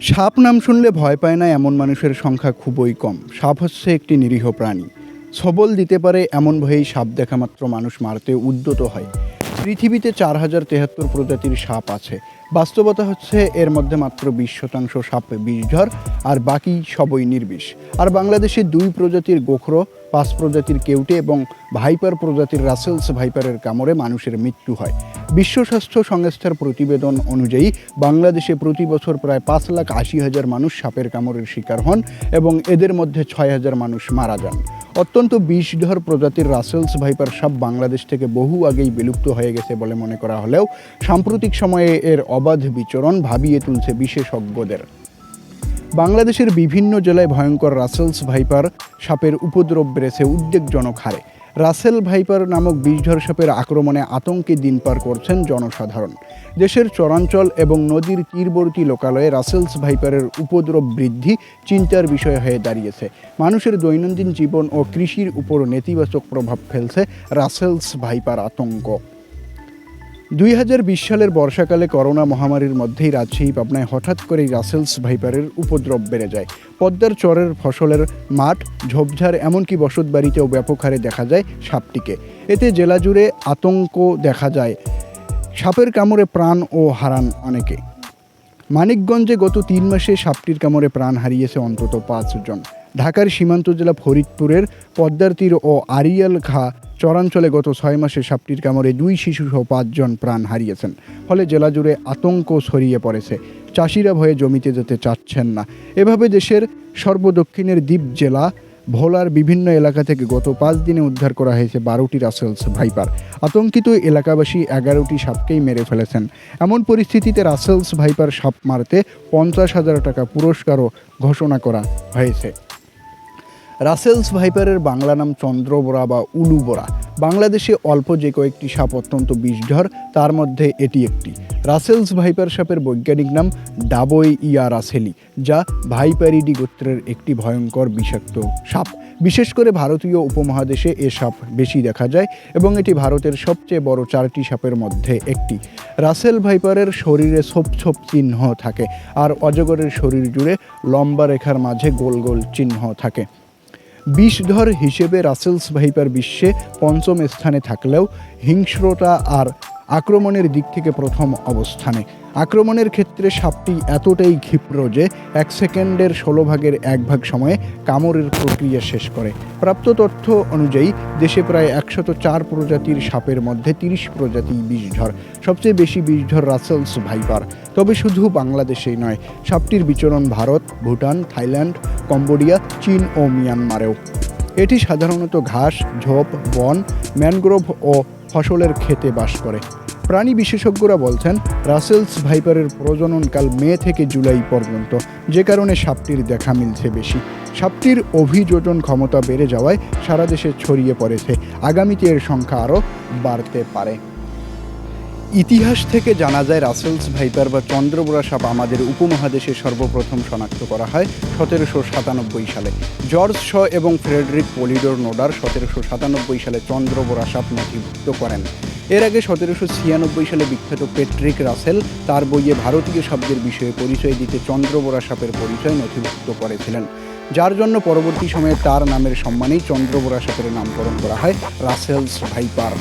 সাপ নাম শুনলে ভয় পায় না, এমন মানুষের সংখ্যা খুবই কম। সাপ হচ্ছে একটি নিরীহ প্রাণী। সবল দিতে পারে, এমন ভয়েই সাপ দেখা মাত্র মানুষ মারতে উদ্যত হয়। পৃথিবীতে চার হাজার তেহাত্তর প্রজাতির সাপ আছে। বাস্তবতা হচ্ছে এর মধ্যে মাত্র বিশ শতাংশ সাপ বিষধর আর বাকি সবই নির্বিষ। আর বাংলাদেশে দুই প্রজাতির গোখরো, পাঁচ প্রজাতির কেউটে এবং ভাইপার প্রজাতির রাসেলস ভাইপারের কামড়ে মানুষের মৃত্যু হয়। বিশ্ব স্বাস্থ্য সংস্থার প্রতিবেদন অনুযায়ী, বাংলাদেশে প্রতি বছর প্রায় পাঁচ লাখ আশি হাজার মানুষ সাপের কামড়ের শিকার হন এবং এদের মধ্যে ছয় হাজার মানুষ মারা যান। অত্যন্ত বিষধর প্রজাতির রাসেলস ভাইপার সাপ বাংলাদেশ থেকে বহু আগেই বিলুপ্ত হয়ে গেছে বলে মনে করা হলেও সাম্প্রতিক সময়ে এর অবাধ বিচরণ ভাবিয়ে তুলছে বিশেষজ্ঞদের। বাংলাদেশের বিভিন্ন জেলায় ভয়ঙ্কর রাসেলস ভাইপার সাপের উপদ্রব বেড়েছে উদ্বেগজনক হারে। রাসেল ভাইপার নামক বিষধর সাপের আক্রমণে আতঙ্কে দিন পার করছেন জনসাধারণ। দেশের চরাঞ্চল এবং নদীর তীরবর্তী লোকালয়ে রাসেলস ভাইপারের উপদ্রব বৃদ্ধি চিন্তার বিষয় হয়ে দাঁড়িয়েছে। মানুষের দৈনন্দিন জীবন ও কৃষির উপর নেতিবাচক প্রভাব ফেলছে রাসেলস ভাইপার আতঙ্ক। দুই হাজার বিশ সালের বর্ষাকালে করোনা মহামারীর মধ্যেই রাজশাহী, পাবনায় হঠাৎ করেই রাসেলস ভাইপারের উপদ্রব বেড়ে যায়। পদ্মার চরের ফসলের মাঠ, ঝোপঝাড়, এমনকি বসত বাড়িতেও ব্যাপক হারে দেখা যায় সাপটিকে। এতে জেলা জুড়ে আতঙ্ক দেখা যায়। সাপের কামড়ে প্রাণ ও হারান অনেকে। মানিকগঞ্জে গত তিন মাসে সাপটির কামড়ে প্রাণ হারিয়েছে অন্তত পাঁচজন। ঢাকার সীমান্ত জেলা ফরিদপুরের পদ্মার তীর ও আরিয়াল ঘা চরাঞ্চলে গত ছয় মাসে সাপটির কামড়ে দুই শিশুসহ পাঁচজন প্রাণ হারিয়েছেন। ফলে জেলা জুড়ে আতঙ্ক ছড়িয়ে পড়েছে। চাষিরা ভয়ে জমিতে যেতে চাচ্ছেন না। এভাবে দেশের সর্বদক্ষিণের দ্বীপ জেলা, ভোলার বিভিন্ন এলাকা থেকে গত পাঁচ দিনে উদ্ধার করা হয়েছে বারোটি রাসেলস ভাইপার। আতঙ্কিত এলাকাবাসী এগারোটি সাপকেই মেরে ফেলেছেন। এমন পরিস্থিতিতে রাসেলস ভাইপার সাপ মারতে পঞ্চাশ হাজার টাকা পুরস্কারও ঘোষণা করা হয়েছে। রাসেলস ভাইপারের বাংলা নাম চন্দ্রবোরা বা উলুবোরা। বাংলাদেশে অল্প যে কয়েকটি সাপ অত্যন্ত বিষধর, তার মধ্যে এটি একটি। রাসেলস ভাইপার সাপের বৈজ্ঞানিক নাম ডাবই ইয়া রাসেলি, যা ভাইপারিডি গোত্রের একটি ভয়ঙ্কর বিষাক্ত সাপ। বিশেষ করে ভারতীয় উপমহাদেশে এ সাপ বেশি দেখা যায় এবং এটি ভারতের সবচেয়ে বড় চারটি সাপের মধ্যে একটি। রাসেল ভাইপারের শরীরে ছোপ ছোপ চিহ্ন থাকে, আর অজগরের শরীর জুড়ে লম্বা রেখার মাঝে গোল গোল চিহ্ন থাকে। বিষধর হিসেবে রাসেলস ভাইপার বিশ্বে পঞ্চম স্থানে থাকলেও হিংস্রতা আর আক্রমণের দিক থেকে প্রথম অবস্থানে। আক্রমণের ক্ষেত্রে সাপটি এতটাই ক্ষিপ্র যে এক সেকেন্ডের ষোলো ভাগের এক ভাগ সময়ে কামড়ের প্রক্রিয়া শেষ করে। প্রাপ্ত তথ্য অনুযায়ী দেশে প্রায় একশত চার প্রজাতির সাপের মধ্যে তিরিশ প্রজাতি বিষধর, সবচেয়ে বেশি বিষধর রাসেলস ভাইপার। তবে শুধু বাংলাদেশেই নয়, সাপটির বিচরণ ভারত, ভুটান, থাইল্যান্ড, কম্বোডিয়া, চীন ও মিয়ানমারেও। এটি সাধারণত ঘাস, ঝোপ, বন, ম্যানগ্রোভ ও ফসলের ক্ষেতে বাস করে। প্রাণী বিশেষজ্ঞরা বলছেন, রাসেলস ভাইপারের প্রজননকাল মে থেকে জুলাই পর্যন্ত, যে কারণে সাপটির দেখা মিলছে বেশি। সাপটির অভিযোজন ক্ষমতা বেড়ে যাওয়ায় সারা দেশে ছড়িয়ে পড়েছে। আগামীতে এর সংখ্যা আরও বাড়তে পারে। ইতিহাস থেকে জানা যায়, রাসেলস, ভাইপার বা চন্দ্রবোরা সাপ আমাদের উপমহাদেশে সর্বপ্রথম শনাক্ত করা হয় সতেরোশো সাতানব্বই সালে। জর্জ শ এবং ফ্রেডরিক পলিডোর নোডার সতেরোশো সাতানব্বই সালে চন্দ্রবোরা সাপ নথিভুক্ত করেন। এর আগে সতেরোশো ছিয়ানব্বই সালে বিখ্যাত পেট্রিক রাসেল তার বইয়ে ভারতীয় শব্দের বিষয়ে পরিচয় দিতে চন্দ্রবোরা সাপের পরিচয় নথিভুক্ত করেছিলেন। যার জন্য পরবর্তী সময়ে তার নামের সম্মানেই চন্দ্রবোরা সাপের নামকরণ করা হয় রাসেলস, ভাইপার।